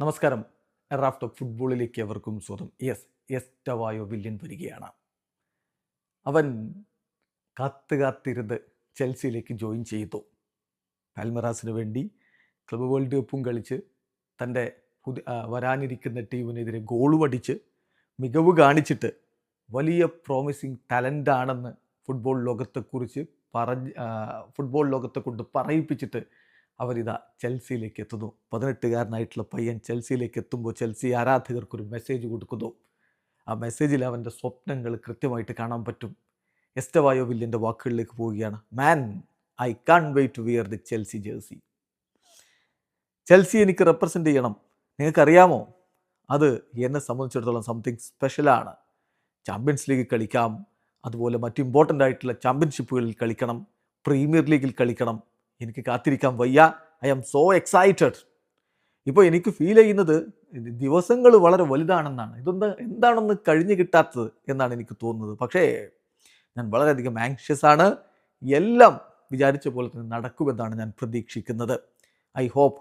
നമസ്കാരം. Raf talk ഫുട്ബോളിലേക്ക് അവർക്കും സ്വാഗതം. യെസ് എസ്റ്റവായോ വില്യൻ വരികയാണ്. അവൻ കാത്ത് കാത്തിരുന്ന് ചെൽസിയിലേക്ക് ജോയിൻ ചെയ്തു. പാൽമറാസിന് വേണ്ടി ക്ലബ് വേൾഡ് കപ്പും കളിച്ച് തന്റെ പുതിയ വരാനിരിക്കുന്ന ടീമിനെതിരെ ഗോളും അടിച്ച് മികവ് കാണിച്ചിട്ട് വലിയ പ്രോമിസിങ് ടാലന്റാണെന്ന് ഫുട്ബോൾ ലോകത്തെക്കുറിച്ച് പറഞ്ഞ് ഫുട്ബോൾ ലോകത്തെ കൊണ്ട് പറയിപ്പിച്ചിട്ട് അവരിതാ ചെൽസിയിലേക്ക് എത്തുന്നു പതിനെട്ടുകാരനായിട്ടുള്ള പയ്യൻ ചെൽസിയിലേക്ക് എത്തുമ്പോൾ ചെൽസി ആരാധകർക്കൊരു മെസ്സേജ് കൊടുക്കുന്നു. ആ മെസ്സേജിൽ അവന്റെ സ്വപ്നങ്ങൾ കൃത്യമായിട്ട് കാണാൻ പറ്റും. എസ്റ്റവായോ വില്യന്റെ വാക്കുകളിലേക്ക് പോവുകയാണ്. Man I can't wait to wear the Chelsea jersey. Chelsea എനിക്ക് റെപ്രസെന്റ് ചെയ്യണം. നിങ്ങൾക്കറിയാമോ? അത് എന്നെ സംബന്ധിച്ചിടത്തോളം സംതിങ് സ്പെഷ്യലാണ്. ചാമ്പ്യൻസ് ലീഗിൽ കളിക്കാം. അതുപോലെ മറ്റ് ഇമ്പോർട്ടന്റ് ആയിട്ടുള്ള ചാമ്പ്യൻഷിപ്പുകളിൽ കളിക്കണം. പ്രീമിയർ ലീഗിൽ കളിക്കണം. എനിക്ക് കാത്തിരിക്കാൻ വയ്യ. ഐ ആം സോ എക്സൈറ്റഡ് ഇപ്പോൾ എനിക്ക് ഫീൽ ചെയ്യുന്നത് ദിവസങ്ങൾ വളരെ വലുതാണെന്നാണ്. ഇതൊന്ന് എന്താണെന്ന് കഴിഞ്ഞു കിട്ടാത്തത് എന്നാണ് എനിക്ക് തോന്നുന്നത്. പക്ഷേ ഞാൻ വളരെയധികം ആങ്ഷ്യസ് ആണ്. എല്ലാം വിചാരിച്ച പോലെ തന്നെ നടക്കുമെന്നാണ് ഞാൻ പ്രതീക്ഷിക്കുന്നത്. I hope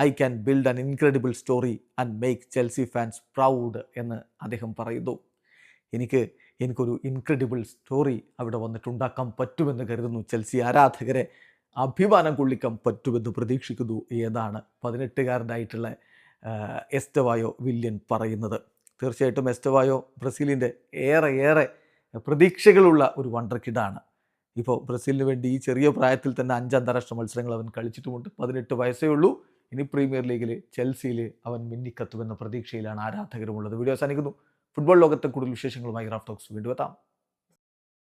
I can build an incredible story and make Chelsea fans proud എന്ന് അദ്ദേഹം പറയുന്നു. എനിക്ക് എനിക്കൊരു ഇൻക്രെഡിബിൾ സ്റ്റോറി അവിടെ വന്നിട്ടുണ്ടാക്കാൻ പറ്റുമെന്ന് കരുതുന്നു ചെൽസി ആരാധകരെ. അഭിമാനം കൊള്ളിക്കാൻ പറ്റുമെന്ന് പ്രതീക്ഷിക്കുന്നു എന്നാണ് പതിനെട്ടുകാരനായിട്ടുള്ള എസ്റ്റവായോ വില്യൻ പറയുന്നത്. തീർച്ചയായിട്ടും എസ്റ്റവായോ ബ്രസീലിന്റെ ഏറെ ഏറെ പ്രതീക്ഷകളുള്ള ഒരു വണ്ടർ കിഡാണ് ഇപ്പോൾ ബ്രസീലിന് വേണ്ടി ഈ ചെറിയ പ്രായത്തിൽ തന്നെ അഞ്ച് അന്താരാഷ്ട്ര മത്സരങ്ങൾ അവൻ കളിച്ചിട്ടുമുണ്ട്. പതിനെട്ട് വയസ്സേ ഉള്ളൂ. ഇനി പ്രീമിയർ ലീഗിൽ ചെൽസിയിൽ അവൻ മിന്നിക്കത്തുമെന്ന പ്രതീക്ഷയിലാണ് ആരാധകരുമുള്ളത്. വീഡിയോ അവസാനിക്കുന്നു. ഫുട്ബോൾ ലോകത്തെ കൂടുതൽ വിശേഷങ്ങളുമായി റാഫ് ടോക്സ് വീണ്ടും എത്താം.